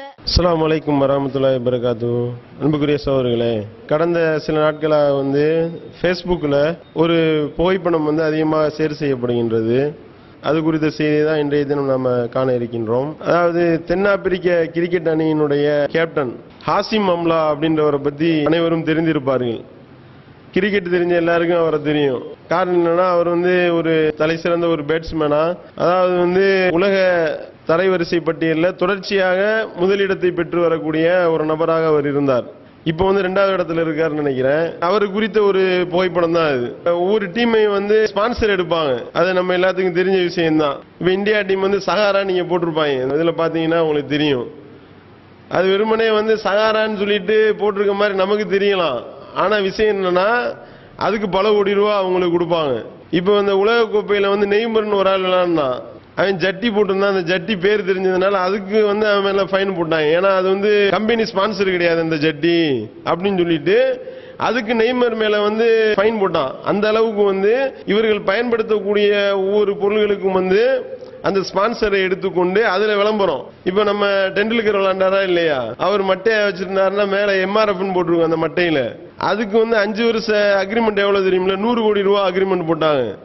அஸ்லாம் அலைக்கும் வரமத்துல்லா வரகாத்து அன்புக்குரிய சோதர்களே கடந்த சில நாட்களாக வந்து ஃபேஸ்புக்கில் ஒரு புகைப்படம் வந்து அதிகமாக ஷேர் செய்யப்படுகின்றது. அது குறித்த செய்தி தான் இன்றைய தினம் நாம் காண இருக்கின்றோம். அதாவது தென்னாப்பிரிக்க கிரிக்கெட் அணியினுடைய கேப்டன் ஹாசிம் அம்லா அப்படின்றவரை பற்றி அனைவரும் தெரிந்திருப்பார்கள். கிரிக்கெட் தெரிஞ்ச எல்லாருக்கும் அவரை தெரியும். காரணம் என்னன்னா அவர் வந்து ஒரு தலை சிறந்த ஒரு பேட்ஸ்மேனா அதாவது வந்து உலக தரைவரிசை பட்டியலில் தொடர்ச்சியாக முதலிடத்தை பெற்று வரக்கூடிய ஒரு நபராக அவர் இருந்தார். இப்போ வந்து ரெண்டாவது இடத்துல இருக்காருன்னு நினைக்கிறேன். அவர் குறித்த ஒரு புகைப்படம் தான் அது ஒவ்வொரு டீமையும் வந்து ஸ்பான்சர் எடுப்பாங்க. அது நம்ம எல்லாத்துக்கும் தெரிஞ்ச விஷயம்தான். இப்போ இந்தியா டீம் வந்து சகாரா நீங்க போட்டிருப்பாங்க. இதில் பார்த்தீங்கன்னா உங்களுக்கு தெரியும். அது வெறுமனே வந்து சகாரான்னு சொல்லிட்டு போட்டிருக்க மாதிரி நமக்கு தெரியலாம். ஆனால் விஷயம் என்னன்னா அதுக்கு பல கோடி ரூபா அவங்களுக்கு கொடுப்பாங்க. இப்போ இந்த உலக கோப்பையில் வந்து நெய்மர்னு ஒரு ஆள் விளாண்டான் அவன் ஜட்டி போட்டிருந்தான். அந்த ஜட்டி பேர் தெரிஞ்சதுனால அதுக்கு வந்து அவன் மேலே ஃபைன் போட்டான் ஏன்னா அது வந்து கம்பெனி ஸ்பான்சர் கிடையாது அந்த ஜட்டி அப்படின்னு சொல்லிட்டு அதுக்கு நெய்மர் மேல வந்து ஃபைன் போட்டான். அந்த அளவுக்கு வந்து இவர்கள் பயன்படுத்தக்கூடிய ஒவ்வொரு பொருள்களுக்கும் வந்து அந்த ஸ்பான்சரை எடுத்துக்கொண்டு அதுல விளம்பரம். இப்ப நம்ம டெண்டுல்கர் விளாண்டாரா இல்லையா? அவர் மட்டையை வச்சிருந்தாருன்னா மேல எம்ஆர்எஃப்னு போட்டிருக்கோம் அந்த மட்டையில. அதுக்கு வந்து அஞ்சு வருஷ அக்ரிமெண்ட் எவ்வளவு தெரியுமில்ல? நூறு கோடி ரூபா அக்ரிமெண்ட் போட்டாங்க.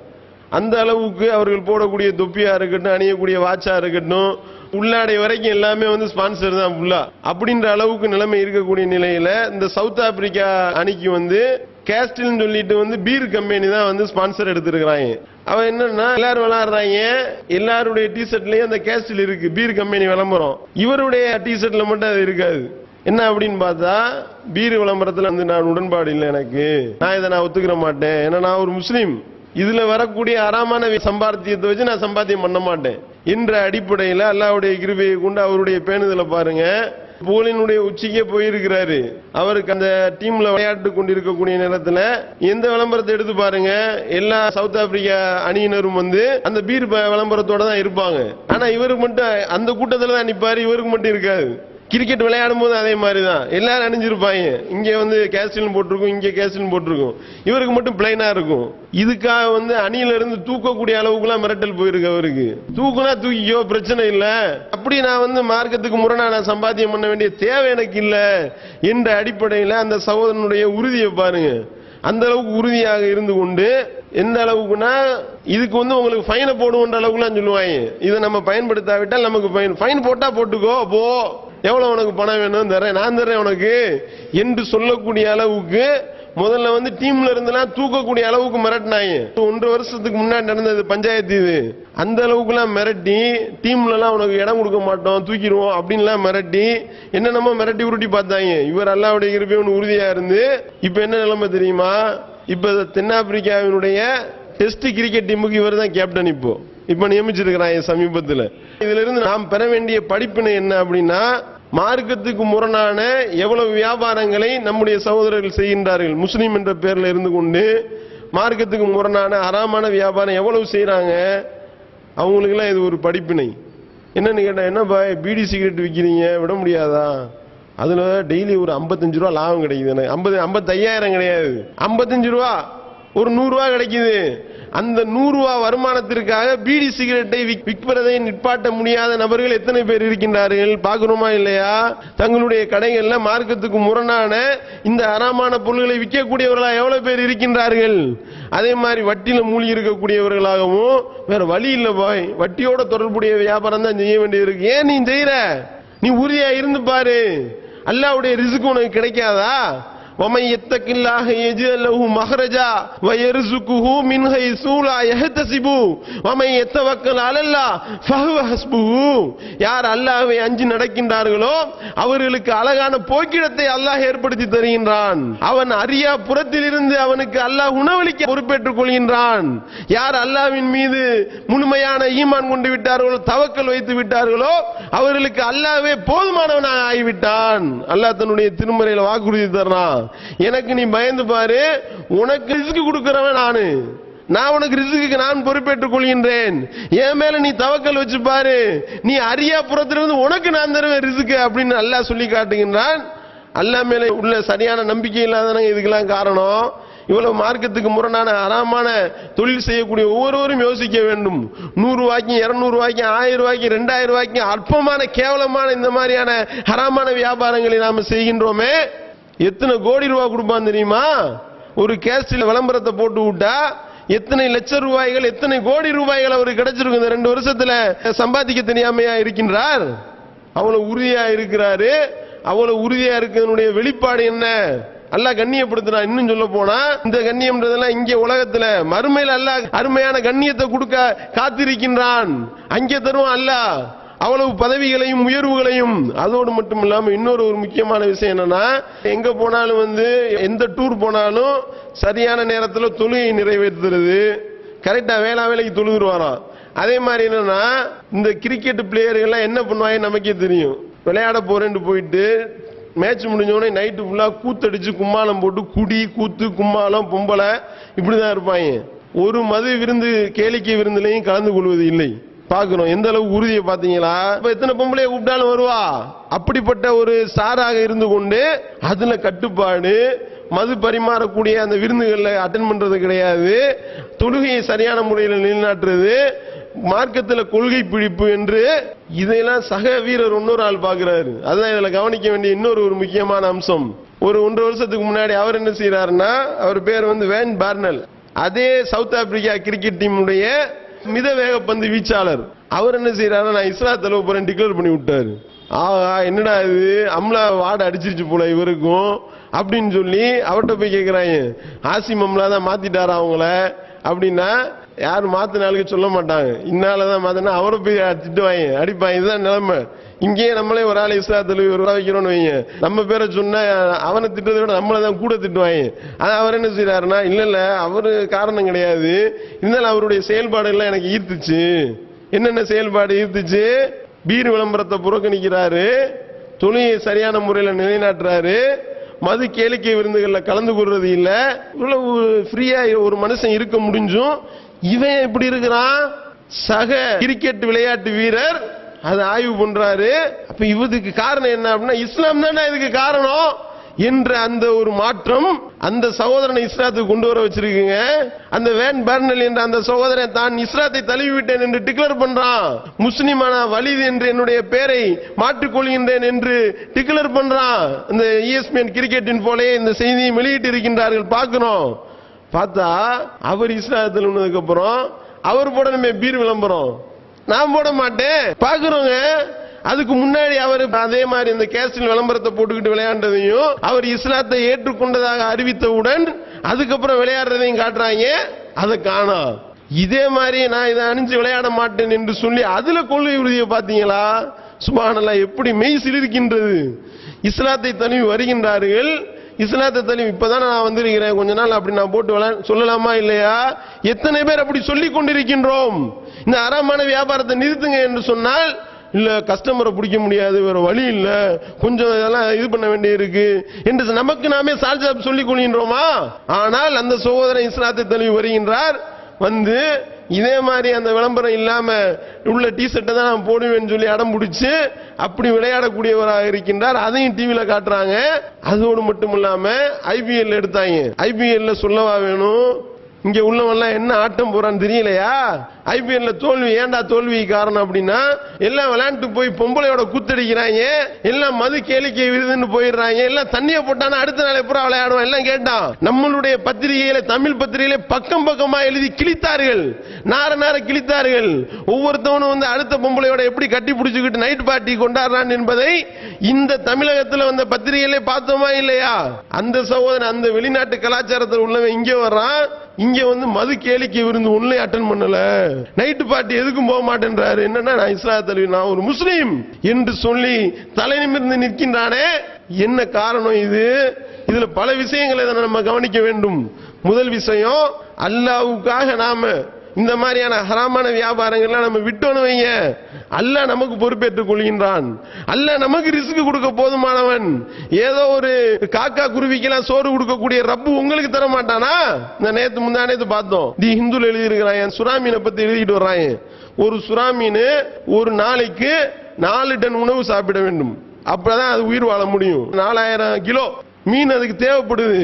அந்த அளவுக்கு அவர்கள் போடக்கூடிய தொப்பியா இருக்கட்டும் அணியக்கூடிய வாட்சா இருக்கட்டும் உள்ளாடை வரைக்கும் எல்லாமே வந்து ஸ்பான்சர் தான் ஃபுல்லா அப்படின்ற அளவுக்கு நிலைமை இருக்கக்கூடிய நிலையில இந்த சவுத் ஆப்பிரிக்கா அணிக்கு வந்து கேஸ்டில்னு சொல்லிட்டு வந்து பீர் கம்பெனி தான் வந்து ஸ்பான்சர் எடுத்திருக்கிறாங்க. அவன் என்னன்னா எல்லாரும் விளாடுறாங்க எல்லாருடைய டி ஷர்ட்லயும் அந்த கேஸ்டில் இருக்கு. பீர் கம்பெனி விளம்பரம். இவருடைய டி ஷர்ட்ல மட்டும் அது இருக்காது. என்ன அப்படின்னு பார்த்தா பீர் விளம்பரத்துல வந்து நான் உடன்பாடு இல்லை எனக்கு. நான் இதை நான் ஒத்துக்கிற மாட்டேன். ஏன்னா நான் ஒரு முஸ்லீம். இதுல வரக்கூடிய அறாமான சம்பாத்தியத்தை வச்சு நான் சம்பாத்தியம் பண்ண மாட்டேன். என்ற அடிப்படையில் அல்லாவுடைய கிருபையை கொண்டு அவருடைய பேணுதலை பாருங்க. புகழினுடைய உச்சிக்கே போயிருக்கிறாரு. அவருக்கு அந்த டீம்ல விளையாட்டு கொண்டிருக்கக்கூடிய நேரத்துல எந்த விளம்பரத்தை எடுத்து பாருங்க. எல்லா சவுத் ஆப்பிரிக்கா அணியினரும் வந்து அந்த பீர் ப- விளம்பரத்தோட தான் இருப்பாங்க. ஆனா இவருக்கு மட்டும் அந்த கூட்டத்துல தான் நிப்பாரு இவருக்கு மட்டும் இருக்காது. கிரிக்கெட் விளையாடும் போது அதே மாதிரி தான் எல்லாரும் அணிஞ்சிருப்பாங்க. இங்கே வந்து கேஸ்டின் போட்டிருக்கும் இங்கே கேஸ்டின் போட்டிருக்கும். இவருக்கு மட்டும் பிளைனாக இருக்கும். இதுக்காக வந்து அணியிலிருந்து தூக்கக்கூடிய அளவுக்குலாம் மிரட்டல் போயிருக்கு அவருக்கு. தூக்குனா தூக்கிக்கோ பிரச்சனை இல்லை. அப்படி நான் வந்து மார்க்கத்துக்கு முரணா நான் சம்பாத்தியம் பண்ண வேண்டிய தேவை எனக்கு இல்லை என்ற அடிப்படையில் அந்த சகோதரனுடைய உறுதியை பாருங்க. அந்த அளவுக்கு உறுதியாக இருந்து கொண்டு எந்த அளவுக்குன்னா இதுக்கு வந்து உங்களுக்கு ஃபைனை போடுவோன்ற அளவுக்குலாம் சொல்லுவாங்க. இதை நம்ம பயன்படுத்தாவிட்டால் நமக்கு ஃபைன் ஃபைன் போட்டால் போட்டுக்கோ போ. எவ்வளவு உனக்கு பணம் வேணும் தரேன் நான் தரேன் உனக்கு. என்று சொல்லக்கூடிய அளவுக்கு முதல்ல வந்து டீம்ல இருந்தெல்லாம் தூக்கக்கூடிய அளவுக்கு மிரட்டினாங்க. ஒன்றரை வருஷத்துக்கு முன்னாடி நடந்தது பஞ்சாயத்து இது. அந்த அளவுக்குலாம் மிரட்டி டீம்ல எல்லாம் உனக்கு இடம் கொடுக்க மாட்டோம் தூக்கிடுவோம் அப்படின்லாம் மிரட்டி என்னென்னமோ மிரட்டி உருட்டி பார்த்தாங்க. இவர் அல்லாவுடைய இருப்பேன்னு உறுதியா இருந்து இப்ப என்ன நிலைமை தெரியுமா? இப்ப தென்னாப்பிரிக்காவினுடைய டெஸ்ட் கிரிக்கெட் டீமுக்கு இவர் தான் கேப்டன் இப்போ. இப்ப நியமிச்சிருக்கிறாங்க சமீபத்துல. இதுல இருந்து நாம் பெற வேண்டிய படிப்பினை என்ன அப்படின்னா மார்க்கத்துக்கு முரணான எவ்வளவு வியாபாரங்களை நம்முடைய சகோதரர்கள் செய்கின்றார்கள். முஸ்லீம் என்ற பெயரில் இருந்து கொண்டு மார்க்கத்துக்கு முரணான அறாமான வியாபாரம் எவ்வளவு செய்கிறாங்க அவங்களுக்கெல்லாம் இது ஒரு படிப்பினை. என்னன்னு கேட்டால் என்னப்பா பீடி சிகரெட் விற்கிறீங்க விட முடியாதா? அதில் டெய்லி ஒரு 55 ரூபா லாபம் கிடைக்குது எனக்கு ஐம்பது ஐம்பத்தையாயிரம் கிடையாது. 55 ரூபா ஒரு நூறுரூவா கிடைக்குது. அந்த நூறு ரூபா வருமானத்திற்காக பீடி சிகரெட்டை விற்பதை நிற்பாட்ட முடியாத நபர்கள் எத்தனை பேர் இருக்கின்றார்கள்? பார்க்கணுமா இல்லையா? தங்களுடைய கடைகள்ல மார்க்கத்துக்கு முரணான இந்த அறமான பொருள்களை விற்கக்கூடியவர்களா எவ்வளவு பேர் இருக்கின்றார்கள்? அதே மாதிரி வட்டியில மூழ்கி இருக்கக்கூடியவர்களாகவும் வேற வழி இல்லை பாய். வட்டியோட தொடர்புடைய வியாபாரம் தான் செய்ய வேண்டியிருக்கு ஏன் நீ செய்யற? நீ உறுதியா இருந்து பாரு. அல்லாவுடைய ரிசுக்கு உனக்கு கிடைக்காதா? ومن يتق الله يجعل له مخرجا ويرزقه من حيث لا يحتسب ومن يتوكل على الله فهو حسبه யார் அல்லாஹ்வை அஞ்சி நடக்கின்றார்களோ அவர்களுக்கு அழகான போக்கிடத்தை அல்லாஹ் ஏற்படுத்தி தருகின்றான் அவன் அரியா புறத்திலிருந்து அவனுக்கு அல்லாஹ் உணவளிக்க பொறுப்பேற்றுக் கொள்கின்றான் யார் அல்லாஹ்வின் மீது முழுமையான ஈமான் கொண்டு விட்டார்களோ தவக்கல் வைத்து விட்டார்களோ அவர்களுக்கு அல்லாஹ்வே போதுமானவனாக ஆகிவிட்டான் அல்லாஹ் தன்னுடைய திருமறையில வாக்குறுதி தர்றான் எனக்கு நீ பயந்து பாரு உனக்கு ரிஸ்க்கு கொடுக்கிறவன் நானு. நான் உனக்கு ரிஸ்க்கு நான் பொறுப்பேற்றுக் கொள்கின்றேன். என் மேல நீ தவக்கல் வச்சு பாரு. நீ அரியா புறத்திலிருந்து உனக்கு நான் தருவேன் ரிஸ்க்கு அப்படின்னு நல்லா சொல்லி காட்டுகின்றான். அல்லா மேல உள்ள சரியான நம்பிக்கை இல்லாதவங்க இதுக்கெல்லாம் காரணம். இவ்வளவு மார்க்கத்துக்கு முரணான அறமான தொழில் செய்யக்கூடிய ஒவ்வொருவரும் யோசிக்க வேண்டும். நூறு ரூபாய்க்கும் இரநூறு ரூபாய்க்கும் ஆயிரம் ரூபாய்க்கும் ரெண்டாயிரம் ரூபாய்க்கும் அற்பமான கேவலமான இந்த மாதிரியான ஹராமான வியாபாரங்களை நாம செய்கின்றோமே. எத்தனை கோடி ரூபாய் கொடுப்பான் தெரியுமா? ஒரு கேஸ்டில் விளம்பரத்தை போட்டு விட்டா எத்தனை லட்சம் ரூபாய்கள் எத்தனை கோடி ரூபாய்கள் அவருக்கு கிடைச்சிருக்கு இந்த ரெண்டு வருஷத்துல? சம்பாதிக்க தெரியாமையா இருக்கின்றார்? அவ்வளவு உறுதியா இருக்கிறாரு. அவ்வளவு உறுதியா இருக்கிறதனுடைய வெளிப்பாடு என்ன? அல்லா கண்ணியப்படுத்துறான் இன்னும் சொல்ல போனா இந்த கண்ணியம்ன்றதெல்லாம் இங்கே உலகத்துல மறுமையில் அல்லாஹ் அருமையான கண்ணியத்தை கொடுக்க காத்திருக்கின்றான். அங்கே தருவான் அல்லாஹ். அவ்வளவு பதவிகளையும் உயர்வுகளையும் அதோடு மட்டும் இல்லாமல் இன்னொரு ஒரு முக்கியமான விஷயம் என்னன்னா எங்க போனாலும் வந்து எந்த டூர் போனாலும் சரியான நேரத்தில் தொழுகை நிறைவேற்றுறது. கரெக்டாக வேளா வேலைக்கு தொழுதுருவாராம். அதே மாதிரி என்னன்னா இந்த கிரிக்கெட் பிளேயர்கள்லாம் என்ன பண்ணுவாங்க நமக்கே தெரியும். விளையாட போறேன்னு போயிட்டு மேட்ச் முடிஞ்சோடனே நைட்டு ஃபுல்லாக கூத்தடிச்சு கும்மாளம் போட்டு குடி கூத்து கும்மாளம் பொம்பளை இப்படிதான் இருப்பாங்க. ஒரு மது விருந்து கேளிக்கை விருந்துலையும் கலந்து கொள்வது இல்லை. பார்க்கணும். எந்த அளவுக்கு உறுதியை பார்த்தீங்களா? இப்போ எத்தனை பொம்பளையை கூப்பிட்டாலும் வருவா? அப்படிப்பட்ட ஒரு ஸ்டாராக இருந்து கொண்டு அதில் கட்டுப்பாடு மது பரிமாறக்கூடிய அந்த விருந்துகளில் அட்டன் பண்ணுறது கிடையாது. தொழுகையை சரியான முறையில் நிலைநாட்டுறது மார்க்கத்தில் கொள்கை பிடிப்பு என்று இதையெல்லாம் சக வீரர் இன்னொரு ஆள் பார்க்குறாரு. அதுதான் இதில் கவனிக்க வேண்டிய இன்னொரு ஒரு முக்கியமான அம்சம். ஒரு ஒன்றரை வருஷத்துக்கு முன்னாடி அவர் என்ன செய்கிறாருன்னா அவர் பேர் வந்து வேன் பார்னல். அதே சவுத் ஆப்பிரிக்கா கிரிக்கெட் டீமுடைய மித வேக பந்து வீச்சாளர். அவர் என்ன செய்யறாரு நான் இஸ்லா தலைவு போறேன் டிக்ளேர் பண்ணி விட்டாரு. ஆஹா என்னடா இது? அம்லா வார்டு அடிச்சிருச்சு போல இவருக்கும் அப்படின்னு சொல்லி அவர்கிட்ட போய் கேக்குறாங்க. ஆசிம் அம்லா தான் மாத்திட்டாரா அவங்கள? அப்படின்னா யாரும் மாத்தினாளுக்கு சொல்ல மாட்டாங்க. இன்னாலதான் மாத்தினா அவரை போய் திட்டுவாங்க அடிப்பாங்க. இதுதான் நிலைமை. இங்கேயே நம்மளே ஒரு ஆள் இஸ்லா உருவா ஒரு வைக்கிறோம்னு வைங்க. நம்ம பேரை சொன்னால் அவனை திட்டதை விட நம்மளை தான் கூட திட்டுவாங்க. ஆனால் அவர் என்ன செய்கிறாருன்னா இல்லை இல்லை அவரு காரணம் கிடையாது. இருந்தாலும் அவருடைய செயல்பாடுகள்லாம் எனக்கு ஈர்த்துச்சு. என்னென்ன செயல்பாடு ஈர்த்துச்சு? பீர் விளம்பரத்தை புறக்கணிக்கிறாரு. தொழிலை சரியான முறையில் நிலைநாட்டுறாரு. மது கேளிக்கை விருந்துகளில் கலந்து கொள்றது இல்லை. இவ்வளவு ஃப்ரீயாக ஒரு மனுஷன் இருக்க முடிஞ்சும் இவன் எப்படி இருக்கிறான்? சக கிரிக்கெட் விளையாட்டு வீரர் அதை ஆய்வு பண்றாரு. அப்ப இவதுக்கு காரணம் என்ன அப்படின்னா இஸ்லாம் தானே இதுக்கு காரணம் என்ற அந்த ஒரு மாற்றம் அந்த சகோதரனை இஸ்லாத்துக்கு கொண்டு வர வச்சிருக்கீங்க. அந்த வேன் பர்னல் என்ற அந்த சகோதரன் தான் இஸ்லாத்தை தழுவி விட்டேன் என்று டிக்ளேர் பண்றான். முஸ்லிமான வலிது என்று என்னுடைய பெயரை மாற்றிக் கொள்கின்றேன் என்று டிக்ளேர் பண்றான். இந்த இஎஸ்பிஎன் கிரிக்கெட்டின் போலே இந்த செய்தியை வெளியிட்டு இருக்கின்றார்கள் பார்க்கிறோம். பார்த்தா அவர் இஸ்லாத்தில் உன்னதுக்கு அப்புறம் அவர் நம்ம பீர் விளம்பரம். நான் போட மாட்டேன். பாக்குறோங்க அதுக்கு முன்னாடி அவர் அதே மாதிரி இந்த கேஸ்டில் விளம்பரத்தை போட்டுக்கிட்டு விளையாண்டதையும் அவர் இஸ்லாத்தை ஏற்றுக்கொண்டதாக அறிவித்தவுடன் அதுக்கப்புறம் விளையாடுறதையும் காட்டுறாங்க. அதை காணோம். இதே மாதிரி நான் இதை அணிஞ்சு விளையாட மாட்டேன் என்று சொல்லி அதுல கொள்கை உறுதியை பார்த்தீங்களா? சுபானல்லா எப்படி மெய் சிலிருக்கின்றது? இஸ்லாத்தை தழுவி வருகின்றார்கள். இஸ்லாத்தை தழுவி இப்பதான் நான் வந்திருக்கிறேன். கொஞ்ச நாள் அப்படி நான் போட்டு வரேன் சொல்லலாமா இல்லையா? எத்தனை பேர் அப்படி சொல்லி கொண்டிருக்கின்றோம். இந்த அறமான வியாபாரத்தை நிறுத்துங்க என்று சொன்னால் இல்ல கஸ்டமரை பிடிக்க முடியாது வேற வழி இல்லை. கொஞ்சம் இதெல்லாம் இது பண்ண வேண்டியிருக்கு என்று நமக்கு நாமே சால்ஜாப் சொல்லிக் கொள்கின்றோமா? ஆனால் அந்த சகோதரன் இஸ்லாத்தை தெளிவு வருகின்றார். வந்து இதே மாதிரி அந்த விளம்பரம் இல்லாம உள்ள டிஷர்ட்டை தான் நான் போடுவேன்னு சொல்லி அடம் பிடிச்சு அப்படி விளையாடக்கூடியவராக இருக்கின்றார். அதையும் டிவியில காட்டுறாங்க. அதோடு மட்டும் இல்லாம ஐபிஎல் எடுத்தாங்க. ஐபிஎல்ல சொல்லவா வேணும்? இங்க உள்ளவன்லாம் என்ன ஆட்டம் போறான்னு தெரியலையா? ஐபிஎல்ல தோல்வி ஏன்டா தோல்வி காரணம் அப்படின்னா எல்லாம் விளையாண்டு போய் பொம்பளையோட குத்தடிக்கிறாங்க எல்லாம் மது கேளிக்கை விருதுன்னு போயிடுறாங்க எல்லாம் தண்ணியை போட்டானா அடுத்த நாள் எப்பறம் விளையாடுவோம் எல்லாம் கேட்டான். நம்மளுடைய பத்திரிகையில தமிழ் பத்திரிகையில பக்கம் பக்கமா எழுதி கிழித்தார்கள். நார நார கிழித்தார்கள். ஒவ்வொருத்தவனும் வந்து அடுத்த பொம்பளையோட எப்படி கட்டி பிடிச்சுக்கிட்டு நைட் பார்ட்டி கொண்டாடுறான் என்பதை இந்த தமிழகத்துல வந்த பத்திரிகையிலே பார்த்தோமா இல்லையா? அந்த சகோதரன் அந்த வெளிநாட்டு கலாச்சாரத்தில் உள்ளவன் இங்கே வர்றான். இங்கே வந்து மது கேளிக்கை விருந்து ஒன்னும் அட்டன் பண்ணலை. நைட்டு பார்ட்டி எதுக்கும் போக மாட்டேன்றாரு. என்னன்னா நான் இஸ்லாம் தலைவி நான் ஒரு முஸ்லீம் என்று சொல்லி தலை நிமிர்ந்து நிற்கின்றானே. என்ன காரணம் இது? இதுல பல விஷயங்களை நம்ம கவனிக்க வேண்டும். முதல் விஷயம் அல்லாவுக்காக நாம இந்த மாதிரியான ஹராமான வியாபாரங்கள்லாம் நம்ம விட்டோன்னு வைங்க. அல்ல நமக்கு பொறுப்பேற்றுக் கொள்கின்றான். அல்ல நமக்கு ரிஸ்க் கொடுக்க போதுமானவன். ஏதோ ஒரு காக்கா குருவிக்கெல்லாம் சோறு கொடுக்கக்கூடிய ரப்பு உங்களுக்கு தர மாட்டானா இந்த நேத்து முந்தா நேத்து பார்த்தோம். தி ஹிந்துல எழுதியிருக்கிறான் என் சுறாமீனை பத்தி எழுதிட்டு வர்றான் ஒரு சுறாமீன் ஒரு நாளைக்கு நாலு டன் உணவு சாப்பிட வேண்டும். அப்பதான் அது உயிர் வாழ முடியும். நாலாயிரம் கிலோ மீன் அதுக்கு தேவைப்படுது.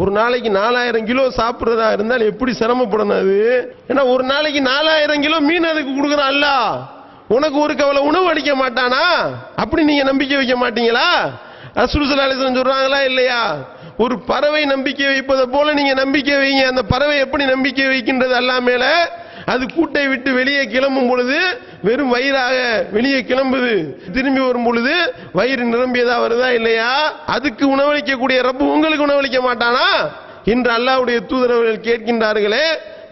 ஒரு நாளைக்கு நாலாயிரம் கிலோ சாப்பிட்றதா இருந்தால் எப்படி சிரமப்படணும் அது? ஏன்னா ஒரு நாளைக்கு நாலாயிரம் கிலோ மீன் அதுக்கு கொடுக்குறான் அல்ல. உனக்கு ஒரு கவலை உணவு அளிக்க மாட்டானா? அப்படி நீங்க நம்பிக்கை வைக்க மாட்டீங்களா? ரசூல் ஸல்லல்லாஹு சொல்றாங்களா இல்லையா? ஒரு பறவை நம்பிக்கை வைப்பதை போல நீங்க நம்பிக்கை வைங்க. அந்த பறவை எப்படி நம்பிக்கை வைக்கின்றது அல்லா அது கூட்டை விட்டு வெளியே கிளம்பும் பொழுது வெறும் வயிறாக வெளியே கிளம்புது. திரும்பி வரும் பொழுது வயிறு நிரம்பியதா வருதா இல்லையா? அதுக்கு உணவளிக்கக்கூடிய ரப்பு உங்களுக்கு உணவளிக்க மாட்டானா? இன்று அல்லாவுடைய தூதரவர்கள் கேட்கின்றார்களே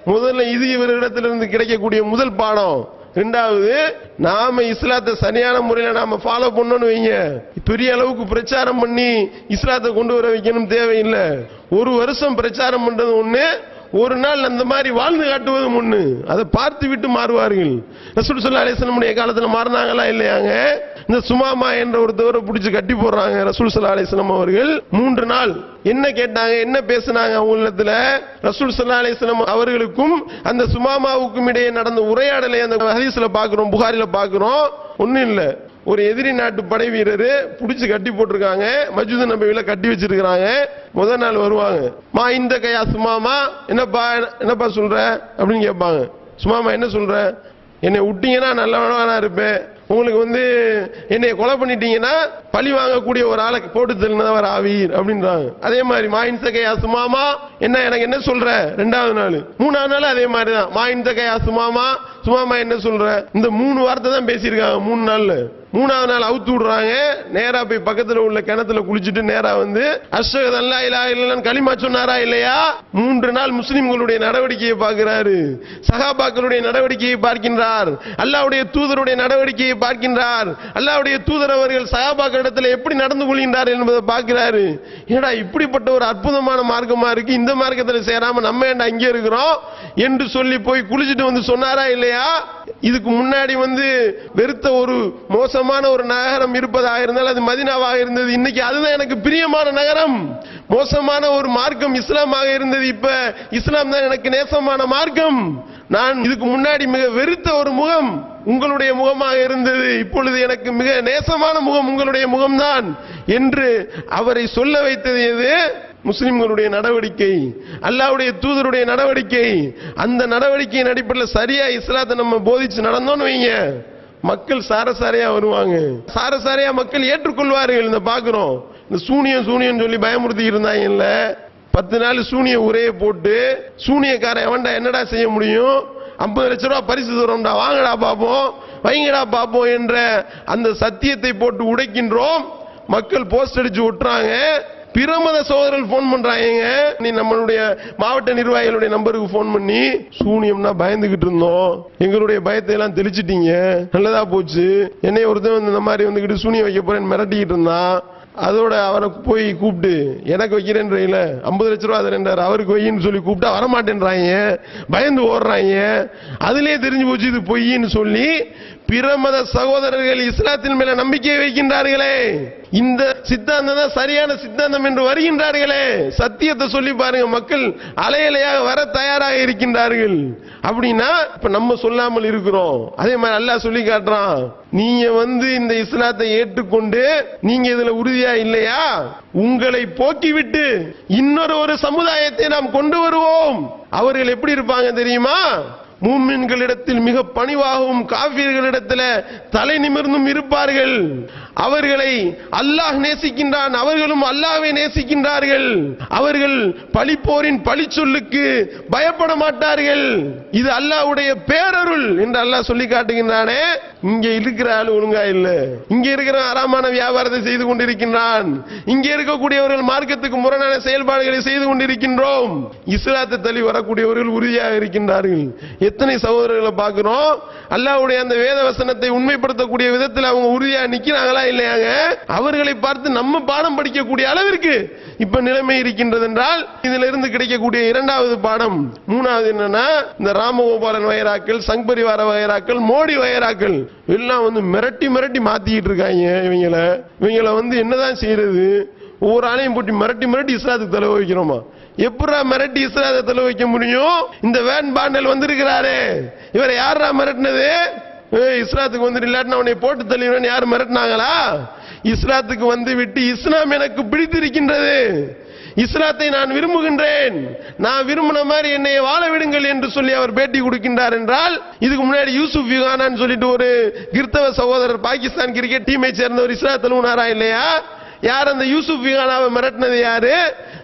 முதல்ல இது இவரிடத்திலிருந்து கிடைக்கக்கூடிய முதல் பாடம். ரெண்டாவது நாம இஸ்லாத்தை சரியான முறையில நாம ஃபாலோ பண்ணணும் வைங்க. பெரிய அளவுக்கு பிரச்சாரம் பண்ணி இஸ்லாத்தை கொண்டு வர வைக்கணும் தேவையில்லை. ஒரு வருஷம் பிரச்சாரம் பண்றது ஒண்ணு ஒரு நாள் அந்த மாதிரி வாழ்ந்து காட்டுவது முன்னு. அதை பார்த்து விட்டு மாறுவார்கள். ரசூல் சொல்லா அலிஸ்லமுடைய காலத்தில் மாறினாங்களா இல்லையாங்க? இந்த சுமாமா என்ற ஒருத்தவரை பிடிச்சி கட்டி போடுறாங்க ரசூல் சல்லா அலைஹி அவர்கள். மூன்று நாள். என்ன கேட்டாங்க? என்ன பேசுனாங்க அவங்களிடத்துல ரசூல் சல்லா அலைஹி அவர்களுக்கும் அந்த சுமாமாவுக்கும் இடையே நடந்த உரையாடலை அந்த ஹதீஸ்ல பார்க்குறோம் புகாரில் பார்க்குறோம். ஒன்றும் இல்லை. ஒரு எதிரி நாட்டு படை வீரர் புடிச்சு கட்டி போட்டிருக்காங்க. மஜூது நபியில கட்டி வச்சிருக்கிறாங்க. முதல் நாள் வருவாங்க. மா இந்த கையா சுமாமா என்னப்பா என்னப்பா சொல்ற? அப்படின்னு கேட்பாங்க. சுமாமா என்ன சொல்ற? என்னை விட்டீங்கன்னா நல்லவனா இருப்பேன். உங்களுக்கு வந்து என்னை கொலை பண்ணிட்டீங்கன்னா பழி வாங்கக்கூடிய ஒரு ஆளை போட்டு தள்ளினவர் ஆவீர் அப்படின்றாங்க. அதே மாதிரி மாயின் சகையா சுமாமா என்ன எனக்கு என்ன சொல்ற? ரெண்டாவது நாள். மூணாவது நாள் அதே மாதிரி தான் மாயின் சகையா சுமாமா சுமாமா என்ன சொல்ற? இந்த மூணு வார்த்தை தான் பேசியிருக்காங்க மூணு நாள்ல. மூணாவது நாள் அவுத்து விடுறாங்க. நேரா போய் பக்கத்துல உள்ள கிணத்துல குளிச்சுட்டு நேரா வந்து அஷ்ஹது அல்லா இல்லன்னு களிமா சொன்னாரா இல்லையா? மூன்று நாள் முஸ்லிம்களுடைய நடவடிக்கையை பார்க்கிறாரு. சகாபாக்களுடைய நடவடிக்கையை பார்க்கின்றார். அல்லாவுடைய தூதருடைய நடவடிக்கையை பார்க்கின்றார். அல்லாவுடைய தூதர் அவர்கள் சகாபாக்களிடத்தில் எப்படி நடந்து கொள்கின்றார் என்பதை பார்க்கிறாரு. ஏடா இப்படிப்பட்ட ஒரு அற்புதமான மார்க்கமா இருக்கு. இந்த மார்க்கத்தில் சேராம நம்ம ஏண்டா இங்கே இருக்கிறோம்? என்று சொல்லி போய் குளிச்சுட்டு வந்து சொன்னாரா இல்லையா? இதுக்கு முன்னாடி வந்து வெறுத்த ஒரு மோசமான ஒரு நகரம் இருப்பதாக இருந்தால் அது மதினாவாக இருந்தது. இன்னைக்கு அதுதான் எனக்கு பிரியமான நகரம். மோசமான ஒரு மார்க்கம் இஸ்லாமாக இருந்தது. இப்ப இஸ்லாம் தான் எனக்கு நேசமான மார்க்கம். நான் இதுக்கு முன்னாடி மிக வெறுத்த ஒரு முகம் உங்களுடைய முகமாக இருந்தது. இப்பொழுது எனக்கு மிக நேசமான முகம் உங்களுடைய முகம்தான் என்று அவரை சொல்ல வைத்தது எது? முஸ்லிம்களுடைய நடவடிக்கை அல்லாவுடைய தூதருடைய நடவடிக்கை அந்த நடவடிக்கையின் அடிப்படையில் சரியா இஸ்லாத்தை நம்ம போதிச்சு நடந்தோம்னு வைங்க. மக்கள் சாரசாரையா வருவாங்க. சாரசாரையா மக்கள் ஏற்றுக்கொள்வார்கள் இந்த பாக்குறோம் இந்த சூனியம் சூனியம் சொல்லி பயமுறுத்தி இருந்தாங்கல்ல பத்து நாள் சூனிய உரையை போட்டு சூனியக்காரன் எவன்டா என்னடா செய்ய முடியும்? ஐம்பது லட்ச ரூபா பரிசு தரோம்டா வாங்கடா பாப்போம் வைங்கடா பாப்போம் என்ற அந்த சத்தியத்தை போட்டு உடைக்கின்றோம். மக்கள் போஸ்ட் அடிச்சு விட்டுறாங்க பிரமத சோதரர்கள் போன் பண்றாங்க நீ நம்மளுடைய மாவட்ட நிர்வாகிகளுடைய நம்பருக்கு போன் பண்ணி சூனியம்னா பயந்துகிட்டு இருந்தோம். எங்களுடைய பயத்தை எல்லாம் தெளிச்சிட்டீங்க. நல்லதா போச்சு. என்னை ஒருத்தன் இந்த மாதிரி வந்துகிட்டு சூனியம் வைக்க போறேன்னு மிரட்டிக்கிட்டு இருந்தான். அதோட அவரை போய் கூப்பிட்டு எனக்கு வைக்கிறேன்றீங்கள ஐம்பது லட்ச ரூபா தரேன்றார் அவருக்கு வையின்னு சொல்லி கூப்பிட்டா வரமாட்டேன்றாங்க பயந்து ஓடுறாங்க. அதுலேயே தெரிஞ்சு போச்சு இது பொய்ன்னு சொல்லி பிரமத சகோதரர்கள் இஸ்லாத்தின் மேல நம்பிக்கை வைக்கின்றார்களே. இந்த சித்தாந்தம் தான் சரியான சித்தாந்தம் என்று வருகின்றார்களே. சத்தியத்தை சொல்லி பாருங்க மக்கள் அலையலையாக வர தயாராக இருக்கின்றார்கள். அப்படின்னா இப்ப நம்ம சொல்லாமல் இருக்கிறோம். அதே மாதிரி அல்லாஹ் சொல்லி காட்டுறான் நீங்க வந்து இந்த இஸ்லாத்தை ஏற்றுக்கொண்டு நீங்க இதுல உறுதியா இல்லையா? உங்களை போக்கிவிட்டு இன்னொரு ஒரு சமுதாயத்தை நாம் கொண்டு வருவோம். அவர்கள் எப்படி இருப்பாங்க தெரியுமா? மூமின்களிடத்தில் மிக பணிவாகவும் காவியர்களிடத்தில் தலை நிமிர்ந்தும் இருப்பார்கள். அவர்களை அல்லாஹ் நேசிக்கின்றான் அவர்களும் அல்லாஹ்வை நேசிக்கின்றார்கள். அவர்கள் பழிப்போரின் பழிச்சொல்லுக்கு பயப்பட மாட்டார்கள். இது அல்லாஹ்வுடைய பேரருள் என்று அல்லாஹ் சொல்லி காட்டுகின்றானே. இங்க இருக்கிற ஆள் ஒழுங்கா இல்ல. இங்க இருக்கிற அறாமான வியாபாரத்தை செய்து கொண்டிருக்கின்றான். இங்க இருக்கக்கூடியவர்கள் மார்க்கத்துக்கு முரணான செயல்பாடுகளை செய்து கொண்டிருக்கின்றோம். இஸ்லாத்தை தள்ளி வரக்கூடியவர்கள் உறுதியாக இருக்கின்றார்கள். எத்தனை சகோதரர்களை பார்க்கிறோம்? அல்லாஹ்வுடைய அந்த வேத வசனத்தை உண்மைப்படுத்தக்கூடிய விதத்தில் அவங்க உறுதியாக நிற்கிறாங்களா இல்லையாங்க? அவர்களை பார்த்து நம்ம பாடம் படிக்கக்கூடிய அளவிற்கு இப்ப நிலைமை இருக்கின்றது என்றால் இதுல இருந்து கிடைக்கக்கூடிய இரண்டாவது பாடம் மூணாவது என்னன்னா இந்த ராமகோபாலன் வயராக்கள் சங் பரிவார வயராக்கள் மோடி வயராக்கள் எல்லாம் வந்து மிரட்டி மிரட்டி மாத்திக்கிட்டு இருக்காங்க இவங்கள. இவங்கள வந்து என்னதான் செய்யறது? ஒவ்வொரு ஆளையும் போட்டு மிரட்டி மிரட்டி இஸ்லாத்துக்கு தலை வைக்கிறோமா எப்படா மிரட்டி இஸ்லாத்தை தலை வைக்க முடியும்? இந்த வேன் பாண்டல் வந்திருக்கிறாரே. இவரை யாரா மிரட்டினது? இஸ்லாத்துக்கு வந்து இல்லாட்டினா உன்னை போட்டு தள்ளிடுவேன் யார் மிரட்டினாங்களா? இஸ்லாத்துக்கு வந்து விட்டு இஸ்லாம் எனக்கு பிடித்திருக்கின்றது. இஸ்லாத்தை நான் விரும்புகின்றேன். நான் விரும்பின மாதிரி என்னை வாழ விடுங்கள் என்று சொல்லி அவர் பேட்டி கொடுக்கின்றார் என்றால் இதுக்கு முன்னாடி யூசுப் யுகானான்னு சொல்லிட்டு ஒரு கிறித்தவ சகோதரர் பாகிஸ்தான் கிரிக்கெட் டீமை சேர்ந்தவர் இஸ்லாம் தழுவினாரா இல்லையா? யார் அந்த யூசுப் விகானாவை மிரட்டினது யாரு?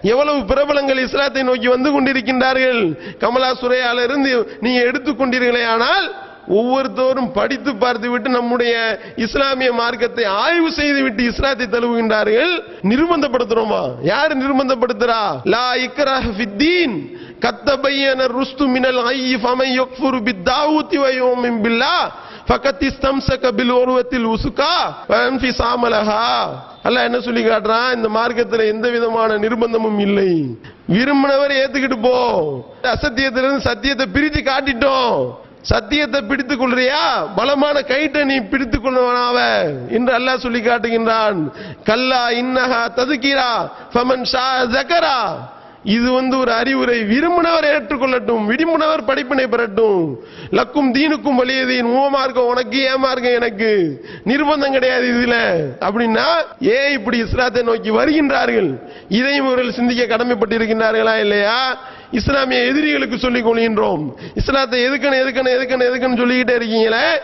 எவ்வளவு பிரபலங்கள் இஸ்லாத்தை நோக்கி வந்து கொண்டிருக்கின்றார்கள்? கமலா சுரையால இருந்து நீங்க எடுத்துக்கொண்டீர்களே ஆனால் ஒவ்வொருத்தோரும் படித்து பார்த்து விட்டு நம்முடைய இஸ்லாமிய மார்க்கத்தை ஆய்வு செய்து விட்டு இஸ்லாத்தை தழுவுகின்றார்கள். நிர்பந்தப்படுத்துறோமா? யார் நிர்பந்தப்படுத்துறா? லா இக்ராஹ ஃபித்தீன் கத்தபையன ருஸ்து மினல் ஐயி ஃபமை யக்ஃபுரு பித்தாவூத்தி வயோமின் பில்லா. ஃபகத் இஸ்தம்சக பில் உருவத்தில் உசுகா. ஃபன்ஃபி சாமலஹா. அல்லாஹ் என்ன சொல்லி காட்டுறான்? இந்த மார்க்கத்தில் எந்த விதமான நிர்பந்தமும் இல்லை. விரும்பினவர் ஏத்துக்கிட்டு போ. அசத்தியத்திலிருந்து சத்தியத்தை பிரித்து காட்டிட்டோம். சத்தியத்தை பிடித்துக் கொள்றியா பலமான கயிற்றை நீ பிடித்துக் கொள்வனாவ என்று அல்லாஹ் சொல்லி காட்டுகின்றான் கல்லா இன்னஹா ததுக்கிரா ஃபமன் ஷா ஜக்கரா இது வந்து ஒரு அறிவுரை விரும்பினவர் ஏற்றுக்கொள்ளட்டும் விரும்பினவர் படிப்பினை பெறட்டும். லக்கும் தீனுக்கும் வலியதீன் மூவமார்க்கம் உனக்கு ஏமார்க்கம் எனக்கு? நிர்பந்தம் கிடையாது இதுல. அப்படின்னா ஏன் இப்படி இஸ்லாத்தை நோக்கி வருகின்றார்கள்? இதையும் இவர்கள் சிந்திக்க கடமைப்பட்டிருக்கின்றார்களா இல்லையா? இஸ்லாமிய எதிரிகளுக்கு சொல்லிக் கொள்கின்றோம். இஸ்லாத்தை எதுக்கணும் எதுக்கணும் எதுக்கணும் எதுக்கணும் சொல்லிக்கிட்டே இருக்கீங்களே?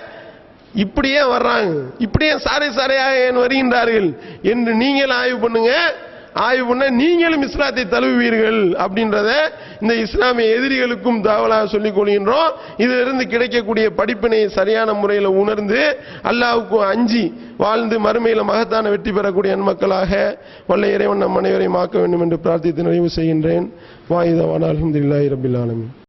இப்படியே வர்றாங்க. இப்படியே சாரை சாரையாக வருகின்றார்கள்? என்று நீங்கள் ஆய்வு பண்ணுங்க. ஆய்வு பண்ண நீங்களும் இஸ்லாத்தை தழுவுவீர்கள் அப்படின்றத இந்த இஸ்லாமிய எதிரிகளுக்கும் தகவலாக சொல்லிக் கொள்கின்றோம். இதிலிருந்து கிடைக்கக்கூடிய படிப்பினை சரியான முறையில் உணர்ந்து அல்லாவுக்கும் அஞ்சி வாழ்ந்து மறுமையில் மகத்தான வெற்றி பெறக்கூடிய நன்மக்களாக வல்ல இறைவன் நம் அனைவரையும் ஆக்க வேண்டும் என்று பிரார்த்தித்து நிறைவு செய்கின்றேன். வாயுதவான் அலமதுல்லாஹி ரபில்